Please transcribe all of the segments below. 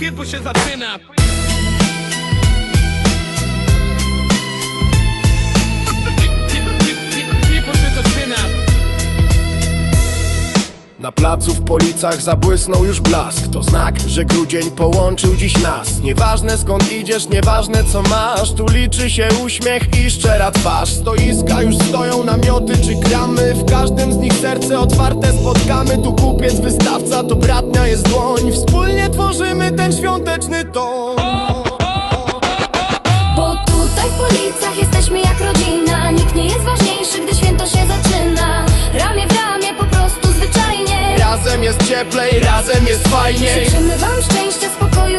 Kiedy się zaczyna. Na placu w Policach zabłysnął już blask. To znak, że grudzień połączył dziś nas. Nieważne skąd idziesz, nieważne co masz. Tu liczy się uśmiech i szczera twarz. Stoiska już stoją, namioty czy gramy. W każdym z nich serce otwarte spotkamy. Tu kupiec, wystawca, to jest dłoń. Wspólnie tworzymy ten świąteczny ton Bo tutaj w Policach jesteśmy jak rodzina Nikt nie jest ważniejszy, gdy święto się zaczyna. Ramię w ramię, po prostu zwyczajnie. Razem jest cieplej, razem jest fajniej. Życzymy wam szczęścia, spokoju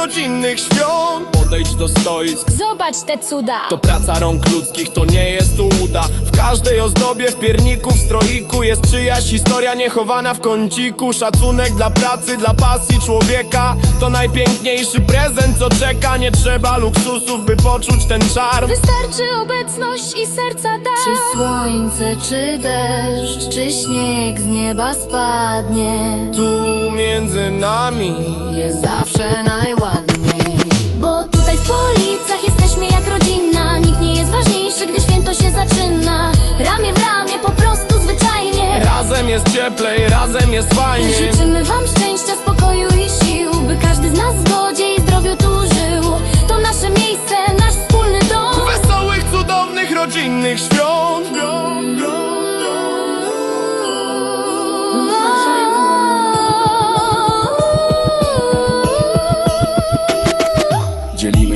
rodzinnych świąt. Podejdź do stoisk. Zobacz te cuda. To praca rąk ludzkich, to nie jest ułuda W każdej ozdobie, w pierniku, w stroiku Jest czyjaś historia niechowana w kąciku. Szacunek dla pracy, dla pasji człowieka. To najpiękniejszy prezent, co czeka. Nie trzeba luksusów, by poczuć ten czar. Wystarczy obecność i serca dar Czy słońce, czy deszcz, czy śnieg z nieba spadnie? Tu między nami Jest zawsze najładniej jest cieplej, razem jest fajnie Życzymy wam szczęścia, spokoju i sił By każdy z nas w zgodzie i zdrowiu tu żył. To nasze miejsce, nasz wspólny dom. Wesołych, cudownych, rodzinnych świąt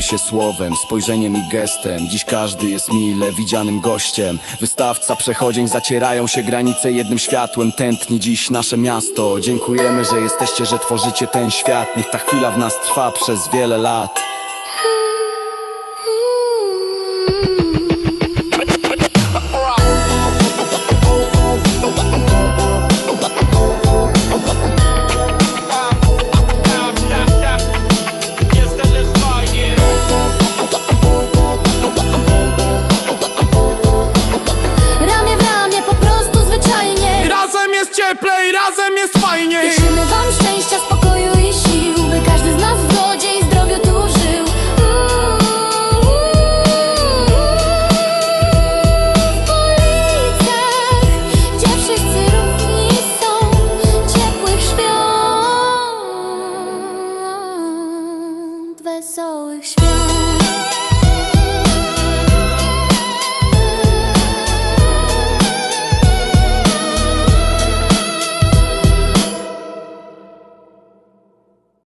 się słowem, spojrzeniem i gestem. Dziś każdy jest mile widzianym gościem. Wystawca, przechodzień zacierają się granice jednym światłem. Tętni dziś nasze miasto. Dziękujemy, że jesteście, że tworzycie ten świat. Niech ta chwila w nas trwa przez wiele lat